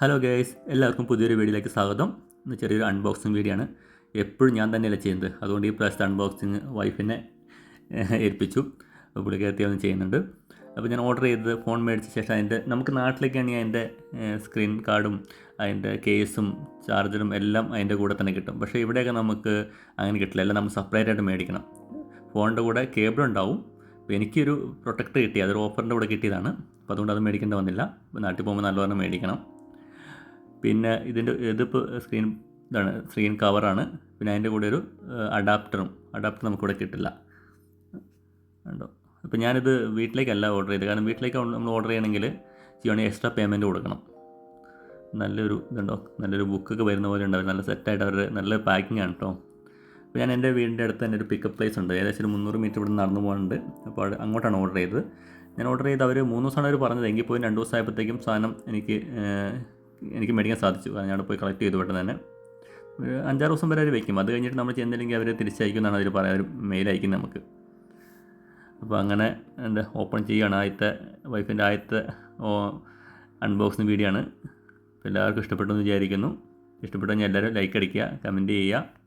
Hello guys എല്ലാവർക്കും പുതിയൊരു വീഡിയോയിലേക്ക് സ്വാഗതം. ഇന്ന് ചെറിയൊരു അൺബോക്സിങ് വീഡിയോ ആണ്. എപ്പോഴും ഞാൻ തന്നെയല്ല ചെയ്യുന്നത്. അതുകൊണ്ട് ഈ പ്രാവശ്യത്തെ അൺബോക്സിങ് വൈഫിനെ ഏൽപ്പിച്ചു. പുള്ളിക്കാരത്തി ഒന്ന് ചെയ്യുന്നുണ്ട്. അപ്പോൾ ഞാൻ ഓർഡർ ചെയ്തത് ഫോൺ മേടിച്ച ശേഷം അതിന്റെ നമുക്ക് നാട്ടിലേക്കാണ് ഞാൻ അതിന്റെ സ്ക്രീൻ കാർഡും അതിന്റെ കേസും ചാർജറും എല്ലാം അതിന്റെ കൂടെ തന്നെ കിട്ടും. പക്ഷേ ഇവിടെയൊക്കെ നമുക്ക് അങ്ങനെ കിട്ടില്ല. എല്ലാം നമ്മൾ സെപ്പറേറ്റ് ആയിട്ട് മേടിക്കണം. ഫോണിന്റെ കൂടെ കേബിൾ ഉണ്ടാവും. എനിക്കൊരു പ്രൊട്ടക്ടർ കിട്ടി. അതൊരു ഓഫറിന്റെ കൂടെ കിട്ടിയതാണ്. അപ്പോൾ അതുകൊണ്ട് അത് മേടിക്കേണ്ട വന്നില്ല. നാട്ടിൽ പോകുമ്പോൾ നല്ലവണ്ണം മേടിക്കണം. പിന്നെ ഇതിന്റെ ഇതിപ്പോൾ സ്ക്രീൻ ഇതാണ് സ്ക്രീൻ കവറാണ് പിന്നെ അതിന്റെ കൂടെ ഒരു അഡാപ്റ്ററും അഡാപ്റ്റർ നമുക്കിവിടെ കിട്ടില്ല. ഉണ്ടോ അപ്പോൾ ഞാനിത് വീട്ടിലേക്കല്ല ഓർഡർ ചെയ്തത്. കാരണം വീട്ടിലേക്ക് നമ്മൾ ഓർഡർ ചെയ്യണമെങ്കിൽ ചെയ്യുകയാണെങ്കിൽ എക്സ്ട്രാ പേയ്മെന്റ് കൊടുക്കണം. നല്ലൊരു ഇതുണ്ടോ? നല്ലൊരു ബുക്കൊക്കെ വരുന്ന പോലെ ഉണ്ടാവും. നല്ല സെറ്റായിട്ട് അവർ നല്ല പാക്കിംഗ് ആണ് കേട്ടോ അപ്പോൾ ഞാൻ എന്റെ വീടിന്റെ അടുത്ത് തന്നെ ഒരു പിക്കപ്പ് പ്ലേസ് ഉണ്ട്. ഏകദേശം ഒരു മുന്നൂറ് മീറ്റർ ഇവിടെ നടന്നു പോകുന്നുണ്ട് അപ്പോൾ അങ്ങോട്ടാണ് ഓർഡർ ചെയ്തത്. ഞാൻ ഓർഡർ ചെയ്ത് അവർ മൂന്ന് ദിവസമാണ് അവർ പറഞ്ഞത്. എങ്കിൽ പോയി രണ്ട് ദിവസം ആയപ്പോഴത്തേക്കും സാധനം എനിക്ക് എനിക്ക് മേടിക്കാൻ സാധിച്ചു. കാരണം ഞാൻ പോയി കളക്ട് ചെയ്തു പെട്ടെന്ന് തന്നെ. അഞ്ചാറ് ദിവസം വരെ അവർ വയ്ക്കും അത് കഴിഞ്ഞിട്ട് നമ്മൾ ചെന്നില്ലെങ്കിൽ അവർ തിരിച്ചയക്കുമെന്നാണ് അതിൽ പറയാൻ ഒരു മെയിൽ അയക്കുന്നത് നമുക്ക്. അപ്പോൾ അങ്ങനെ എന്താ ഓപ്പൺ ചെയ്യുകയാണ് ആദ്യത്തെ വൈഫിന്റെ ആദ്യത്തെ അൺബോക്സിങ് വീഡിയോ ആണ്. എല്ലാവർക്കും ഇഷ്ടപ്പെട്ടു എന്ന് വിചാരിക്കുന്നു. ഇഷ്ടപ്പെട്ടു കഴിഞ്ഞാൽ എല്ലാവരും ലൈക്ക് അടിക്കുക കമന്റ് ചെയ്യുക.